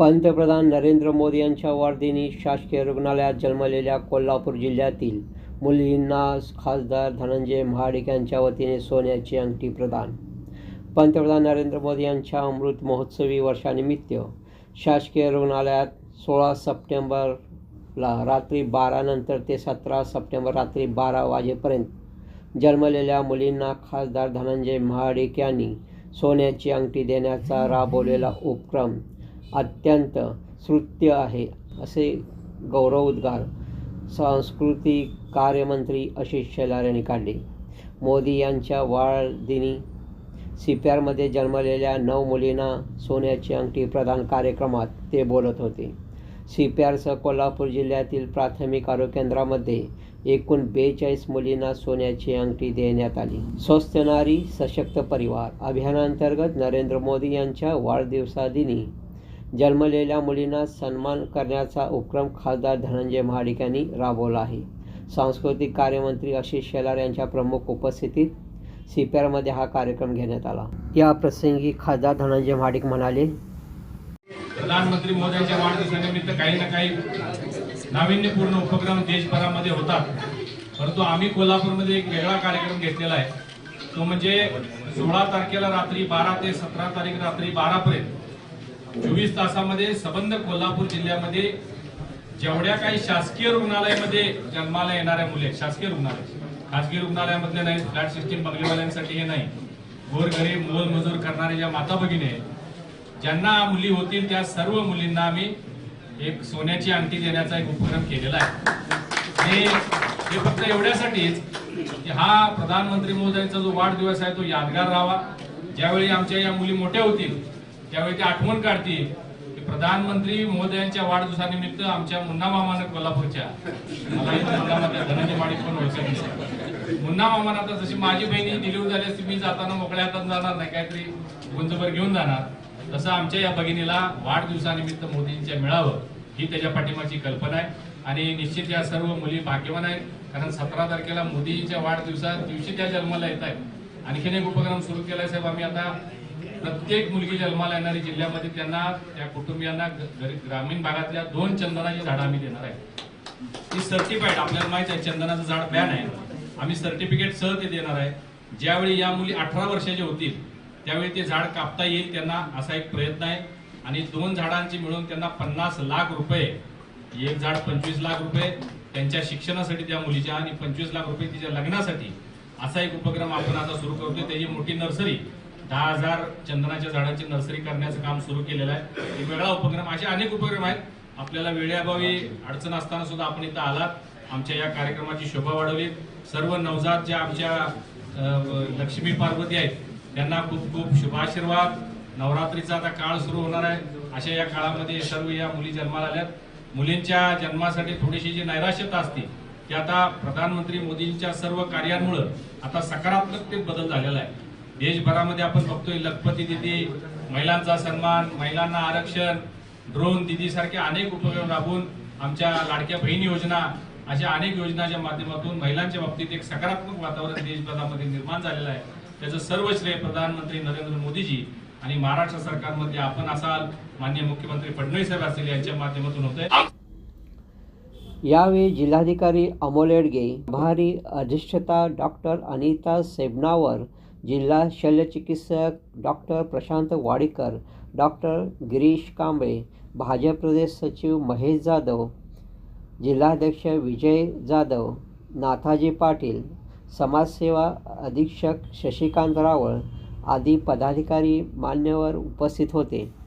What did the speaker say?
पंतप्रधान नरेंद्र मोदी यांच्या वाढदिनी शासकीय रुग्णालयात जन्मलेल्या कोल्हापूर जिल्ह्यातील मुलींना खासदार धनंजय महाडिक यांच्या वतीने सोन्याची अंगठी प्रदान. पंतप्रधान नरेंद्र मोदी यांच्या अमृत महोत्सवी वर्षानिमित्त शासकीय रुग्णालयात सोळा सप्टेंबरला रात्री बारानंतर ते सतरा सप्टेंबर रात्री बारा वाजेपर्यंत जन्मलेल्या मुलींना खासदार धनंजय महाडिक यांनी सोन्याची अंगठी देण्याचा राबवलेला उपक्रम अत्यंत श्रुत्य आहे असे गौरवोद्गार सांस्कृतिक कार्यमंत्री आशिष शेलार यांनी काढले. मोदी यांच्या वाढदिनी सी पी आरमध्ये जन्मलेल्या नऊ मुलींना सोन्याची अंगठी प्रदान कार्यक्रमात ते बोलत होते. सी पी आरसह कोल्हापूर जिल्ह्यातील प्राथमिक आरोग्य केंद्रामध्ये एकूण बेचाळीस मुलींना सोन्याची अंगठी देण्यात आली. स्वस्थ नारी सशक्त परिवार अभियानांतर्गत नरेंद्र मोदी यांच्या वाढदिवसादिनी जन्मलेल्या मुलींना सन्मान करण्याचा उपक्रम खासदार धनंजय महाडिक यांनी राबवला आहे. सांस्कृतिक कार्यमंत्री आशिष शेलार यांच्या प्रमुख उपस्थितीत सी पी आरमध्ये हा कार्यक्रम घेण्यात आला. या प्रसंगी खासदार धनंजय महाडिक म्हणाले प्रधानमंत्री मोदयांच्या वाढदिवसानिमित्त काही ना काही नाविन्यपूर्ण उपक्रम देशभरामध्ये होतात. परंतु आम्ही कोल्हापूरमध्ये एक वेगळा कार्यक्रम घेतलेला आहे. तो म्हणजे सोळा तारखेला रात्री बारा ते सतरा तारीख रात्री बारापर्यंत चोवीस तासामध्ये सबंध कोल्हापूर जिल्ह्यामध्ये जेवढ्या काही शासकीय रुग्णालयामध्ये जन्माला येणाऱ्या मुले शासकीय रुग्णालय खासगी रुग्णालयामधले नाही फ्लॅट सिस्टीम बंगलेवाल्यांसाठी हे नाही. गोरगरीब मोल मजूर करणाऱ्या ज्या माता भगिनी आहेत ज्यांना मुली होतील त्या सर्व मुलींना आम्ही एक सोन्याची अंगठी देण्याचा एक उपक्रम केलेला आहे. हे फक्त एवढ्यासाठीच की हा प्रधानमंत्री महोदयांचा जो वाढदिवस आहे तो यादगार राहावा. ज्यावेळी आमच्या या मुली मोठ्या होतील त्यावेळी ते आठवण काढतील की प्रधानमंत्री महोदयांच्या वाढदिवसानिमित्त आमच्या मुन्ना मामानं कोल्हापूरच्या. मला मुन्ना धनंजय माडिक पण व्हायचं मुन्ना मामानं आता जशी माझी बहिणी डिलिव्हरी झाली असती मी जाताना मोकळ्या हातात जाणार नाही काहीतरी गुंजभर घेऊन जाणार. तसं आमच्या या भगिनीला वाढदिवसानिमित्त मोदींच्या मिळावं ही त्याच्या पाठिंबाची कल्पना आहे. आणि निश्चित या सर्व मुली भाग्यवान आहेत कारण सतरा तारखेला मोदींच्या वाढदिवसा दिवशी त्या जन्माला येत आहेत. आणखीन एक उपक्रम सुरू केला साहेब आम्ही आता प्रत्येक मुलगी जन्माला येणारी जिल्ह्यामध्ये त्यांना त्या कुटुंबियांना ग्रामीण भागातल्या दोन चंदनाची झाडं आम्ही देणार आहे. ती सर्टिफाईड आपल्याला माहिती आहे चंदनाचं झाड बॅन आहे. आम्ही सर्टिफिकेट सह ते देणार आहे. ज्यावेळी या मुली अठरा वर्षाच्या होतील त्यावेळी ते झाड कापता येईल त्यांना असा एक प्रयत्न आहे. आणि दोन झाडांची मिळून त्यांना पन्नास लाख रुपये एक झाड पंचवीस लाख रुपये त्यांच्या शिक्षणासाठी त्या मुलीच्या आणि पंचवीस लाख रुपये तिच्या लग्नासाठी असा एक उपक्रम आपण आता सुरू करतोय. त्याची मोठी नर्सरी दहा हजार चंदनाच्या झाडांची नर्सरी करण्याचं काम सुरू केलेलं आहे. एक वेगळा उपक्रम असे अनेक उपक्रम आहेत. आपल्याला वेळेअभावी अडचण असताना सुद्धा आपण इथं आलात. आमच्या या कार्यक्रमाची शोभा वाढवली. सर्व नवजात ज्या आमच्या लक्ष्मी पार्वती आहेत त्यांना खूप खूप शुभाशीर्वाद. नवरात्रीचा आता काळ सुरू होणार आहे. अशा या काळामध्ये सर्व या मुली जन्माला आल्यात. मुलींच्या जन्मासाठी थोडीशी जी नैराश्यता असते ती आता प्रधानमंत्री मोदींच्या सर्व कार्यांमुळं आता सकारात्मक ते बदल झालेला आहे. देशभरामध्ये आपण बघतोय लखपती दिदी महिलांचा सन्मान महिलांना आरक्षण ड्रोन दिदी सारखे अनेक उपक्रम राबवून आमच्या लाडक्या बहीण योजना अशा अनेक योजनाच्या माध्यमातून महिलांच्या बाबतीत एक सकारात्मक वातावरण देशभरामध्ये निर्माण झालेलं आहे. त्याचं सर्व श्रेय प्रधानमंत्री नरेंद्र मोदीजी आणि महाराष्ट्र सरकारमध्ये आपण असाल माननीय मुख्यमंत्री फडणवीस साहेब असतील यांच्या माध्यमातून होतंय. यावेळी जिल्हाधिकारी अमोल येडगे प्रभारी अधिष्ठता डॉक्टर अनिता सेबनावर जिल्हा शल्यचिकित्सक डॉक्टर प्रशांत वाडीकर डॉक्टर गिरीश कांबळे भाजप प्रदेश सचिव महेश जाधव जिल्हाध्यक्ष विजय जाधव नाथाजी पाटील समाजसेवा अधीक्षक शशिकांत रावळ आदी पदाधिकारी मान्यवर उपस्थित होते.